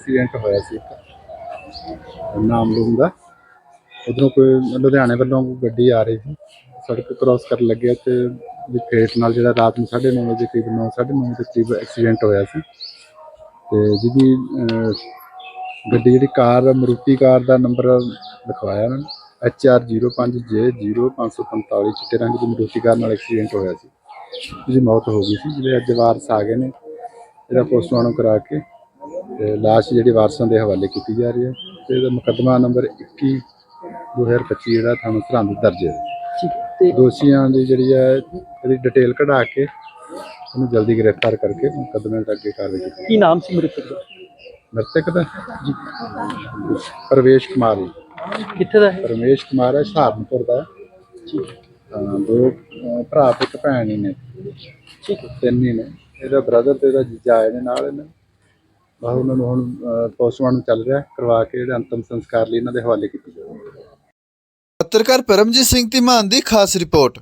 Accident ਹੋਇਆ ਸੀ ਇੱਕ। ਨਾਮ ਦਾ ਉਧਰੋਂ ਕੋਈ ਲੁਧਿਆਣੇ ਵੱਲੋਂ ਗੱਡੀ ਆ ਰਹੀ ਸੀ। ਸੜਕ ਕ੍ਰਾਸ ਕਰਨ ਲੱਗਿਆ ਤੇ ਵੀ ਫੇਟ ਨਾਲ ਜਿਹੜਾ ਰਾਤ ਨੂੰ 9:30 ਵਜੇ ਕਰੀਬ 9:30 ਦੇ ਕਰੀਬ ਐਕਸੀਡੈਂਟ ਹੋਇਆ ਸੀ। ਤੇ ਜਿਹਦੀ ਗੱਡੀ ਜਿਹੜੀ ਕਾਰ ਮਰੂਤੀ ਕਾਰ ਦਾ ਨੰਬਰ ਲਿਖਵਾਇਆ ਉਹਨਾਂ ਨੇ। HR05J0545 ਚਿੱਟੇ ਰੰਗ ਦੀ ਮਰੂਤੀ ਕਾਰ ਨਾਲ ਐਕਸੀਡੈਂਟ ਹੋਇਆ ਸੀ। ਜਿਹਦੀ ਮੌਤ ਹੋ ਗਈ ਸੀ, ਜਿਹੜੇ ਅੱਜ ਵਾਰਸ ਆ ਗਏ ਨੇ ਜਿਹੜਾ ਪੋਸਟਮਾਰਟਮ ਕਰਾ ਕੇ ਤੇ ਲਾਸ਼ ਜਿਹੜੀ ਵਾਰਸਾਂ ਦੇ ਹਵਾਲੇ ਕੀਤੀ ਜਾ ਰਹੀ ਹੈ ਤੇ ਇਹਦਾ ਮੁਕੱਦਮਾ ਨੰਬਰ 21 2025 ਜਿਹੜਾ ਥਾਣਾ ਸਰਹੰਦ ਦਰਜ ਹੈ ਤੇ ਦੋਸ਼ੀਆਂ ਦੀ ਜਿਹੜੀ ਹੈ ਇਹਦੀ ਡਿਟੇਲ ਕਢਾ ਕੇ ਉਹਨੂੰ ਜਲਦੀ ਗ੍ਰਿਫਤਾਰ ਕਰਕੇ ਮੁਕੱਦਮੇ ਦਾ ਅੱਗੇ ਕਾਰਵਾਈ ਕੀਤੀ ਕੀ ਨਾਮ ਸੀ ਮ੍ਰਿਤਕ ਦਾ? ਮ੍ਰਿਤਕ ਦਾ? ਜੀ। ਪ੍ਰਵੇਸ਼ ਕੁਮਾਰ ਜੀ। ਕਿੱਥੇ ਦਾ ਹੈ? ਪਰਮੇਸ਼ ਕੁਮਾਰ ਹੈ ਸਹਾਰਨਪੁਰ ਦਾ। ਅਹ ਦੋ ਭਰਾ ਤੇ ਇੱਕ ਭੈਣ ਹੀ ਨੇ। ਠੀਕ। ਤਿੰਨ ਹੀ ਨੇ। ਇਹਦਾ ਬ੍ਰਦਰ ਤੇ ਇਹਦਾ ਜੀਜਾ ਆਏ ਨੇ ਨਾਲ ਇਹਨਾਂ ਬਸ ਉਹਨਾਂ ਨੂੰ ਹੁਣ ਪੋਸਟਮਾਰਟਮ ਚੱਲ ਰਿਹਾ ਕਰਵਾ ਕੇ ਜਿਹੜਾ ਅੰਤਮ ਸੰਸਕਾਰ ਲਈ ਇਹਨਾਂ ਦੇ ਹਵਾਲੇ ਕੀਤੀ ਜਾਊਗਾ। ਪੱਤਰਕਾਰ ਪਰਮਜੀਤ ਸਿੰਘ ਧੀਮਾਨ ਦੀ ਖਾਸ ਰਿਪੋਰਟ।